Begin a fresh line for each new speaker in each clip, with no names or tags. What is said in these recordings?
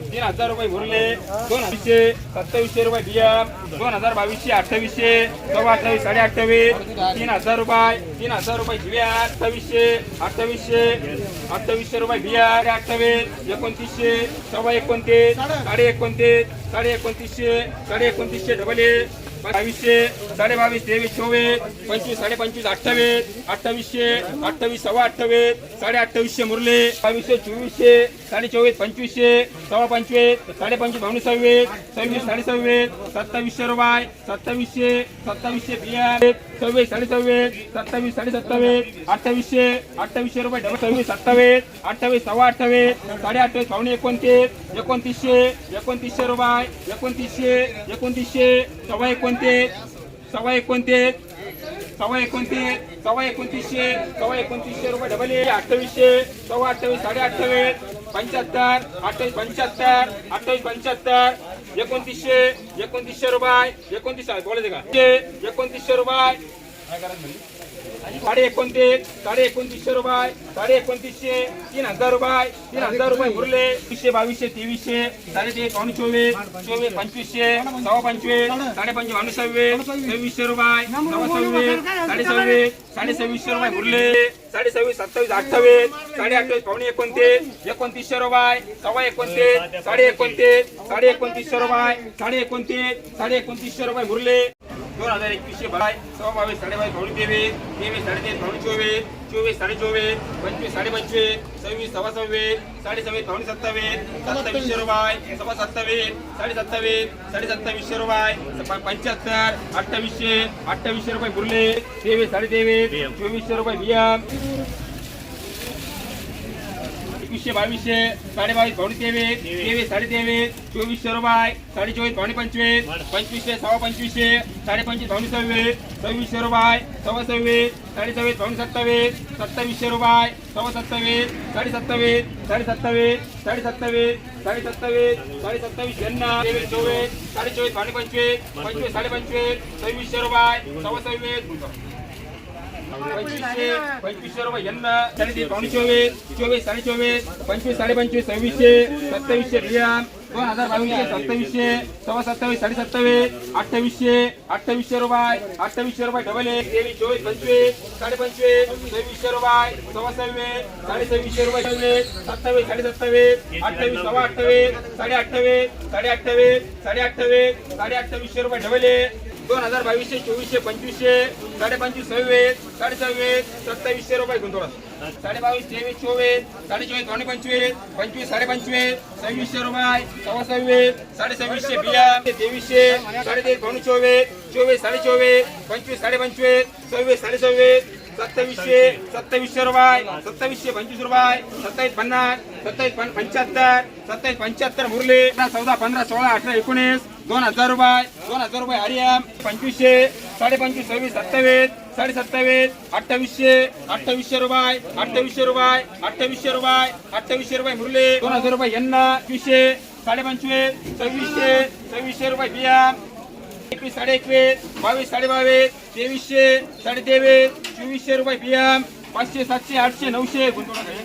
तीन हजार रुपये भरले दोन हजारशे सत्तावीसशे रुपये बिया दोन हजार बावीसशे अठ्ठावीसशे सव्वा अठ्ठावीस साडे अठ्ठावीस तीन हजार रुपये तीन हजार रुपये बिया अठ्ठावीसशे अठ्ठावीसशे अठ्ठावीसशे रुपये बिया अठ्ठावीस एकोणतीसशे सव्वा एकोणतीस साडे एकोणतीस साडे एकोणतीसशे साडे एकोणतीसशे डबल ए बावीसशे साडे बावीस तेवीस चोवीस पंचवीस साडे पंचवीस अठ्ठावीस अठ्ठावीसशे अठ्ठावीस सव्वा अठ्ठावीस साडे अठ्ठावीसशे मुरले बावीसशे चोवीसशे साडे चोवीस पंचवीसशे सव्वा पंचवीस साडे पंचवीस बावन्न सव्वीस सव्वीस साडे सव्वीस सत्तावीसशे रुपये सत्तावीसशे सत्तावीसशे बिया सव्वीस साडे सव्वीस सत्तावीस साडे सत्तावीस अठ्ठावीसशे अठ्ठावीसशे रुपये डबल सव्वीस सत्तावीस अठ्ठावीस सव्वा अठ्ठावीस साडे अठ्ठावीस पावणे एकोणतीस एकोणतीसशे एकोणतीसशे रुपये एकोणतीसशे एकोणतीसशे सव्वा एकोणतीस. सव्वा एकोणतीस सव्वा एकोणतीस सव्वा एकोणतीसशे सव्वा एकोणतीसशे रुपये डबल ए अठ्ठावीसशे सव्वा अठ्ठावीस साडे अठ्ठावीस पंच्याहत्तर अठ्ठावीस पंच्याहत्तर अठ्ठावीस पंच्याहत्तर एकोणतीसशे एकोणतीसशे रुपये एकोणतीस बोलायचे का? ते एकोणतीसशे रुपये साडे एकोणतीस साडे एकोणतीसशे रुपये साडे एकोणतीसशे तीन हजार रुपये तीन हजार रुपये उरले तीसशे बावीसशे तेवीसशे साडे ते पावणे चोवीस चोवीस पंचवीसशे सव्वा पंचवीस साडे पंचवीस सव्वीस सव्वीसशे रुपये सव्वा सव्वीस साडे सव्वीस साडे सव्वीसशे रुपये उरले साडे सव्वीस सत्तावीस अठ्ठावीस साडे अठ्ठावीस पावणे एकोणतीस एकोणतीसशे रुपये सव्वा एकोणतीस साडे एकोणतीस साडे एकोणतीसशे रुपये साडे एकोणतीस साडे एकोणतीसशे रुपये उरले दोन हजार एकवीसशे बाय सव्वा बावीस साडे बावीस पावणे तेवीस तेवीस साडेतेवीस पावणे चोवीस चोवीस साडे चोवीस पंचवीस साडे पंचवीस सव्वीस सव्वा सव्वीस साडे सव्वीस पावणे सत्तावीस सत्तावीसशे रुपये सव्वा सत्तावीस साडे सत्तावीस साडे सत्तावीसशे रुपये पंच्याहत्तर अठ्ठावीसशे अठ्ठावीसशे रुपये बुरले तेवीस साडे तेवीस चोवीसशे रुपये बियम एकवीसशे बावीसशे साडे बावीस पावणे तेवीस. तेवीस साडे तेवीस चोवीसशे रुपये साडे चोवीस पावणे पंचवीस पंचवीसशे सव्वा पंचवीसशे साडे पंचवीस पावणे सव्वीस सव्वीसशे रुपये सव्वा सव्वीस साडे सव्वीस पावणे सत्तावीस सत्तावीसशे रुपये सव्वा सत्तावीस साडे सत्तावीस साडे सत्तावीस साडे सत्तावीस साडे सत्तावीस साडे सत्तावीस यांना तेवीस चोवीस साडे चोवीस पावणे पंचवीस पंचवीस साडे पंचवीस सव्वीसशे रुपये सव्वा सव्वीस. पंचवीसशे पंचवीसशे रुपये यंदा साडेतीन पावणे चोवीस चोवीस साडे चोवीस पंचवीस साडे पंचवीस सव्वीसशे सत्तावीसशे रियाम दोन हजार बावीसशे सत्तावीसशे सव्वा सत्तावीस साडे सत्तावीस अठ्ठावीसशे अठ्ठावीसशे रुपये अठ्ठावीसशे रुपये डबल एक तेवीस चोवीस पंचवीस साडे पंचवीस सव्वीसशे रुपये सव्वा सव्वीस साडे सव्वीसशे रुपये सव्वीस सत्तावीस साडे सत्तावीस अठ्ठावीस सव्वा अठ्ठावीस साडे अठ्ठावीस साडे अठ्ठावीस साडे अठ्ठावीस साडे अठ्ठावीसशे रुपये डबल एक दोन हजार बावीसशे चोवीसशे पंचवीसशे साडेपंचवीस सव्वीस साडे सव्वीस सत्तावीसशे रुपये गुंतवणूक. साडे बावीस तेवीस चोवीस साडे चोवीस पावणे पंचवीस पंचवीस साडेपंचवीस सव्वीसशे रुपये सव्वा सव्वीस साडे सव्वीसशे बिया तेवीसशे साडे तेवीस पावणे चोवीस चोवीस साडे चोवीस पंचवीस साडे पंचवीस सव्वीस साडे सव्वीस सत्तावीसशे सत्तावीसशे रुपये सत्तावीसशे पंचवीस रुपये सत्तावीस पन्नास सत्तावीस पंच्याहत्तर सत्तावीस पंच्याहत्तर मुरले चौदा पंधरा सोळा अठरा एकोणीस दोन हजार रुपये दोन हजार रुपये हरियाम पंचवीसशे साडेपंचवीस सव्वीस सत्तावीस साडे सत्तावीस अठ्ठावीसशे अठ्ठावीसशे रुपये अठ्ठावीसशे रुपये अठ्ठावीसशे रुपये अठ्ठावीसशे रुपये मुरले दोन हजार रुपये यांना वीसशे साडे पंचवीस सव्वीसशे सव्वीसशे रुपये बियाम एकवीस साडे एकवीस बावीस साडे बावीस तेवीसशे साडे तेवीस चोवीसशे रुपये बियाम पाचशे सातशे आठशे नऊशे गुंतवणूक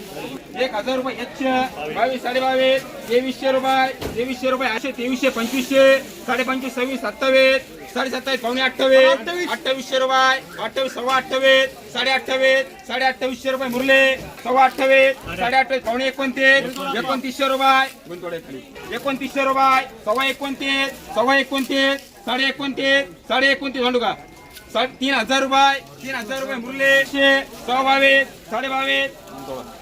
एक हजार रुपये एकशे बावीस साडे बावीस तेवीसशे रुपये तेवीसशे रुपये आठशे तेवीसशे पंचवीसशे साडे पंचवीस सव्वीस सत्तावीस साडे सत्तावीस पावणे अठ्ठावीस अठ्ठावीसशे रुपये अठ्ठावीस सव्वा अठ्ठावीस साडे अठ्ठावीस साडे अठ्ठावीसशे रुपये मुरले सव्वा अठ्ठावीस साडे अठ्ठावीस पावणे एकोणतीस एकोणतीसशे रुपये एकोणतीसशे रुपये सव्वा एकोणतीस सव्वा एकोणतीस साडे एकोणतीस साडे एकोणतीस म्हणू का तीन हजार रुपये तीन हजार रुपये मुरले सव्वा बावीस साडे बावीस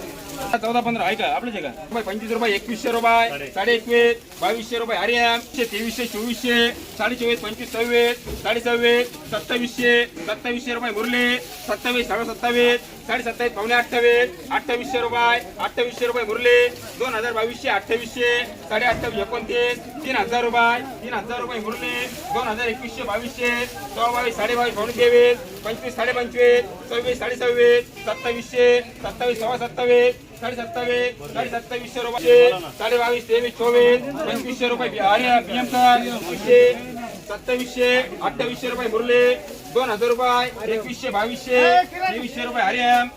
चौदा पंधरा आहे का आपलेच आहे का? पंचवीस रुपये एकवीसशे रुपये साडे एकवीस बावीसशे रुपये हरियाम तेवीसशे चोवीसशे साडे चोवीस पंचवीस सव्वीस साडे सव्वीस सत्तावीसशे सत्तावीसशे रुपये मुरले सत्तावीस साडे सत्तावीस साडे सत्तावीस पावणे अठ्ठावीस अठ्ठावीसशे रुपये अठ्ठावीसशे रुपये मुरले दोन हजार बावीसशे अठ्ठावीसशे साडे अठ्ठावीस एकोणतीस तीन हजार रुपये तीन हजार रुपये मुरले दोन हजार एकवीसशे बावीसशे सव्वा बावीस साडे बावीस पावणे तेवीस पंचवीस साडे पंचवीस सव्वीस साडे सव्वीस सत्तावीसशे सत्तावीस सव्वा सत्तावीस साडे सत्तावीस साडे सत्तावीसशे रुपये साडे बावीस तेवीस चोवीस पंचवीसशे रुपये बीएमचा सत्तावीसशे अठ्ठावीसशे रुपये मुरले दोन हजार रुपये एकवीसशे बावीसशे तेवीसशे रुपये हरियाम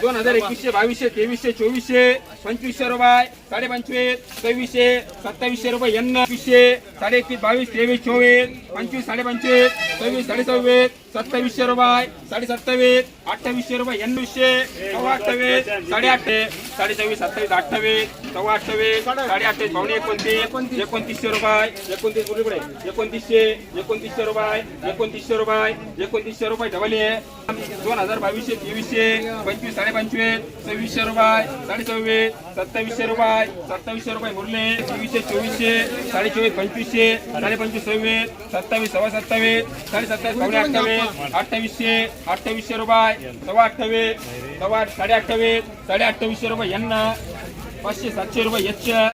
दोन हजार एकवीसशे बावीसशे तेवीसशे चोवीसशे पंचवीसशे रुपये साडे पंचवीस सव्वीसशे सत्तावीसशे रुपये यन्न एकवीसशे साडे एकवीस बावीस तेवीस चोवीस पंचवीस साडे पंचवीस सव्वीस साडे सव्वीस सत्तावीसशे रुपये साडे सत्तावीस अठ्ठावीसशे रुपये एकोणवीसशे सव्वा अठ्ठावीस साडे अठ्ठावीस साडे सव्वीस सत्तावीस अठ्ठावीस सव्वा अठ्ठावीस साडे अठ्ठावीस पावणे एकोणतीस एकोणतीसशे रुपये एकोणतीस रुपये एकोणतीसशे एकोणतीसशे रुपये एकोणतीसशे रुपये एकोणतीसशे रुपये डबले दोन हजार बावीसशे तेवीसशे पंचवीस साडे पंचवीस सव्वीसशे रुपये साडे सव्वीस सत्तावीसशे रुपये सत्तावीसशे रुपये मुरले चोवीसशे चोवीसशे साडे चोवीस पंचवीसशे साडे पंचवीस सव्वीस सत्तावीस सव्वा सत्तावीस साडे सत्तावीस पावणे अठ्ठावीस अठ्ठावीसशे अठ्ठावीसशे रुपये सव्वा अठ्ठावीस सव्वा साडे अठ्ठावीस साडे अठ्ठावीसशे रुपये यांना पाचशे सातशे रुपये यच्च